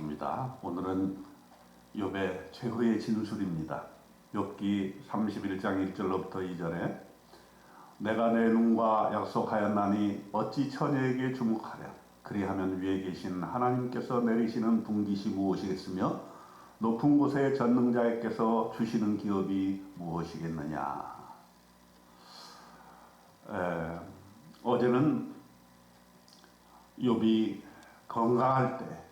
반갑습니다. 오늘은 욥의 최후의 진술입니다. 욥기 31장 1절로부터 2절에 내가 내 눈과 약속하였나니 어찌 처녀에게 주목하랴 그리하면 위에 계신 하나님께서 내리시는 분깃이 무엇이겠으며 높은 곳에 전능자께서 주시는 기업이 무엇이겠느냐 에, 어제는 욥이 건강할 때,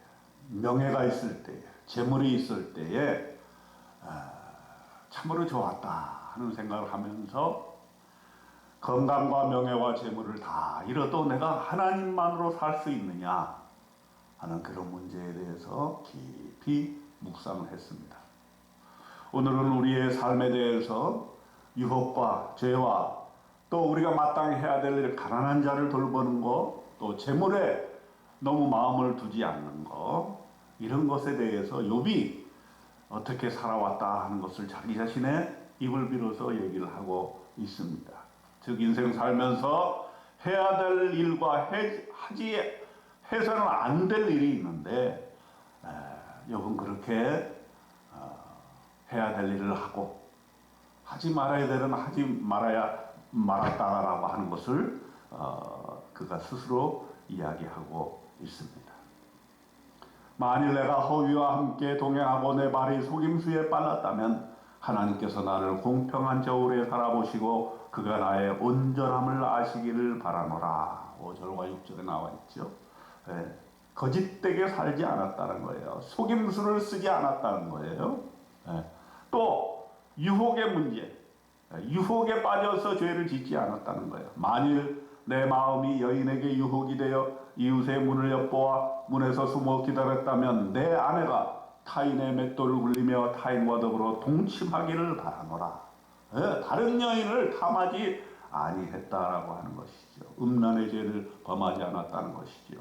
명예가 있을 때, 재물이 있을 때에 아, 참으로 좋았다 하는 생각을 하면서 건강과 명예와 재물을 다 잃어도 내가 하나님만으로 살 수 있느냐 하는 그런 문제에 대해서 깊이 묵상을 했습니다. 오늘은 우리의 삶에 대해서 유혹과 죄와 또 우리가 마땅히 해야 될 일, 가난한 자를 돌보는 것, 또 재물에 너무 마음을 두지 않는 것 이런 것에 대해서 욥이 어떻게 살아왔다 하는 것을 자기 자신의 입을 빌어서 얘기를 하고 있습니다. 즉 인생 살면서 해야 될 일과 해, 하지 해서는 안 될 일이 있는데 에, 욥은 그렇게 어, 해야 될 일을 하고 하지 말아야 될 일은 하지 말아야 말았다라고 하는 것을 어, 그가 스스로 이야기하고 있습니다. 만일 내가 허위와 함께 동행하고 내 발이 속임수에 빨랐다면 하나님께서 나를 공평한 저울에 살아보시고 그가 나의 온전함을 아시기를 바라노라. 5절과 6절에 나와 있죠. 예, 거짓되게 살지 않았다는 거예요. 속임수를 쓰지 않았다는 거예요. 예, 또 유혹의 문제, 예, 유혹에 빠져서 죄를 짓지 않았다는 거예요. 만일 내 마음이 여인에게 유혹이 되어 이웃의 문을 엿보아 문에서 숨어 기다렸다면 내 아내가 타인의 맷돌을 굴리며 타인과 더불어 동침하기를 바라노라. 예, 다른 여인을 탐하지 아니했다라고 하는 것이죠. 음란의 죄를 범하지 않았다는 것이죠.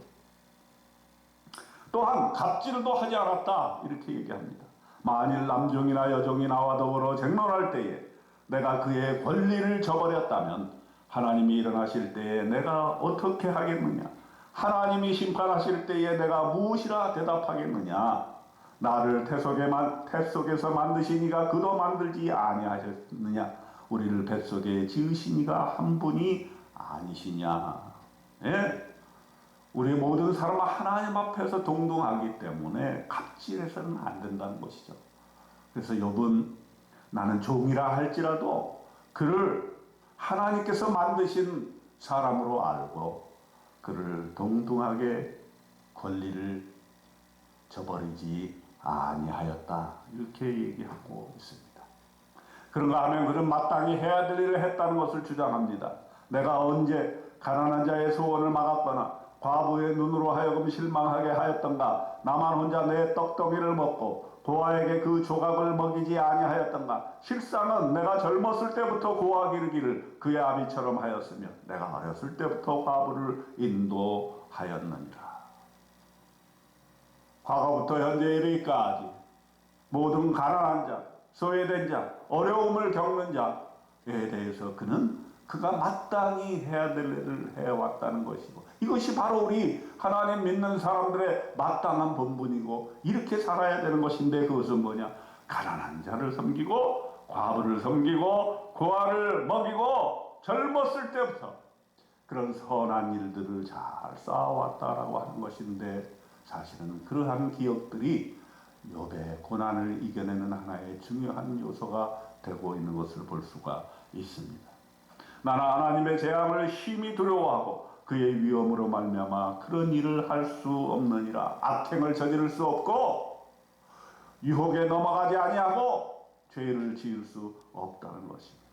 또한 갑질도 하지 않았다 이렇게 얘기합니다. 만일 남종이나 여종이 나와 더불어 쟁론할 때에 내가 그의 권리를 저버렸다면 하나님이 일어나실 때에 내가 어떻게 하겠느냐? 하나님이 심판하실 때에 내가 무엇이라 대답하겠느냐? 나를 태 속에만 태 속에서 만드시니가 그도 만들지 아니하셨느냐? 우리를 뱃속에 지으시니가 한 분이 아니시냐? 예? 우리 모든 사람은 하나님 앞에서 동등하기 때문에 갑질해서는 안 된다는 것이죠. 그래서 욥은 나는 종이라 할지라도 그를 하나님께서 만드신 사람으로 알고 그를 동등하게 권리를 저버리지 아니하였다 이렇게 얘기하고 있습니다. 그런가 하면 그는 마땅히 해야 될 일을 했다는 것을 주장합니다. 내가 언제 가난한 자의 소원을 막았거나 과부의 눈으로 하여금 실망하게 하였던가 나만 혼자 내 떡덩이를 먹고 고아에게 그 조각을 먹이지 아니하였던가. 실상은 내가 젊었을 때부터 고아 기르기를 그의 아비처럼 하였으며 내가 어렸을 때부터 과부를 인도하였느니라. 과거부터 현재 이르기까지 모든 가난한 자, 소외된 자, 어려움을 겪는 자에 대해서 그는 그가 마땅히 해야 될 일을 해왔다는 것이고 이것이 바로 우리 하나님 믿는 사람들의 마땅한 본분이고 이렇게 살아야 되는 것인데 그것은 뭐냐 가난한 자를 섬기고 과부를 섬기고 고아를 먹이고 젊었을 때부터 그런 선한 일들을 잘 쌓아왔다라고 하는 것인데 사실은 그러한 기억들이 욥의 고난을 이겨내는 하나의 중요한 요소가 되고 있는 것을 볼 수가 있습니다. 나는 하나님의 재앙을 심히 두려워하고 그의 위험으로 말미암아 그런 일을 할 수 없느니라 악행을 저지를 수 없고 유혹에 넘어가지 아니하고 죄를 지을 수 없다는 것입니다.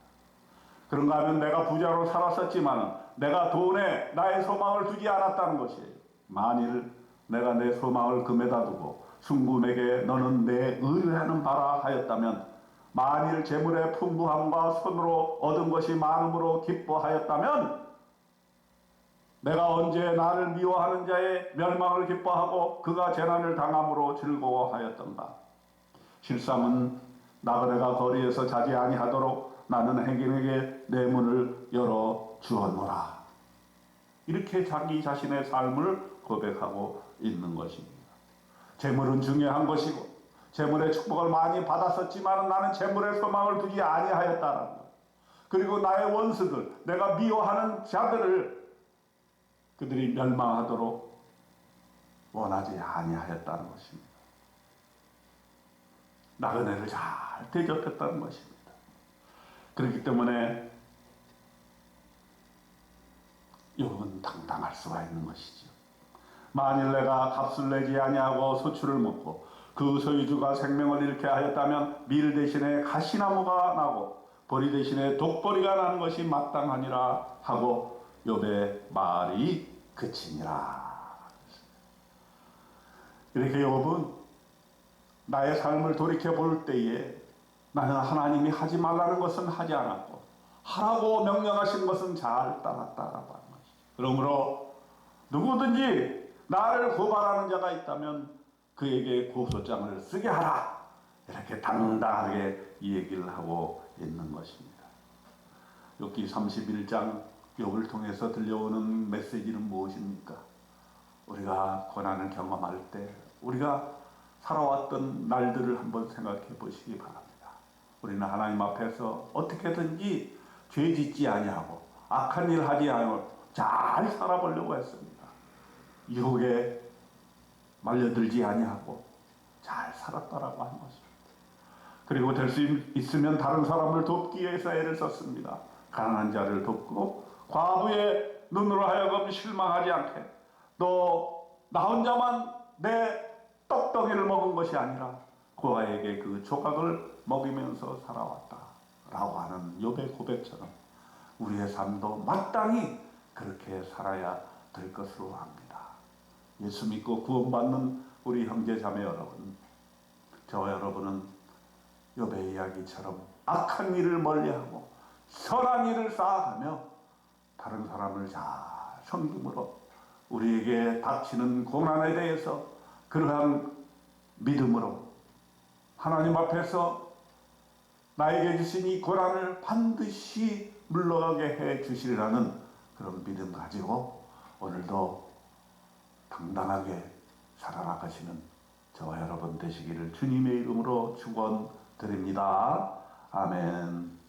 그런가 하면 내가 부자로 살았었지만 내가 돈에 나의 소망을 두지 않았다는 것이에요. 만일 내가 내 소망을 금에다 두고 순금에게 너는 내 의뢰하는 바라 하였다면 만일 재물의 풍부함과 손으로 얻은 것이 많음으로 기뻐하였다면 내가 언제 나를 미워하는 자의 멸망을 기뻐하고 그가 재난을 당함으로 즐거워하였던가 실상은 나그네가 거리에서 자지 아니하도록 나는 행인에게 내 문을 열어 주었노라 이렇게 자기 자신의 삶을 고백하고 있는 것입니다. 재물은 중요한 것이고 재물의 축복을 많이 받았었지만 나는 재물의 소망을 두지 아니하였다라는 것. 그리고 나의 원수들, 내가 미워하는 자들을 그들이 멸망하도록 원하지 아니하였다는 것입니다. 나그네를 잘 대접했다는 것입니다. 그렇기 때문에 욥은 당당할 수가 있는 것이죠. 만일 내가 값을 내지 아니하고 소출을 먹고 그 소유주가 생명을 잃게 하였다면 밀 대신에 가시나무가 나고 보리 대신에 독보리가 나는 것이 마땅하니라 하고 욥의 말이 그치니라. 이렇게 욥은 나의 삶을 돌이켜 볼 때에 나는 하나님이 하지 말라는 것은 하지 않았고 하라고 명령하신 것은 잘 따랐다라고 하는 것이죠. 그러므로 누구든지 나를 고발하는 자가 있다면 그에게 고소장을 쓰게 하라. 이렇게 당당하게 이 얘기를 하고 있는 것입니다. 욥기 31장 욥을 통해서 들려오는 메시지는 무엇입니까? 우리가 고난을 경험할 때 우리가 살아왔던 날들을 한번 생각해 보시기 바랍니다. 우리는 하나님 앞에서 어떻게든지 죄 짓지 아니하고 악한 일 하지 않고 잘 살아보려고 했습니다. 유혹에 말려들지 아니하고 잘 살았다라고 하는 것입니다. 그리고 될 수 있으면 다른 사람을 돕기 위해서 애를 썼습니다. 가난한 자를 돕고 과부의 눈으로 하여금 실망하지 않게 또 나 혼자만 내 떡덩이를 먹은 것이 아니라 고아에게 그 조각을 먹이면서 살아왔다 라고 하는 욥의 고백처럼 우리의 삶도 마땅히 그렇게 살아야 될 것으로 압니다. 예수 믿고 구원받는 우리 형제 자매 여러분, 저와 여러분은 욥의 이야기처럼 악한 일을 멀리하고 선한 일을 쌓아가며 다른 사람을 잘 섬김으로 우리에게 닥치는 고난에 대해서 그러한 믿음으로 하나님 앞에서 나에게 주신 이 고난을 반드시 물러가게 해 주시리라는 그런 믿음 가지고 오늘도 당당하게 살아나가시는 저와 여러분 되시기를 주님의 이름으로 축원드립니다. 아멘.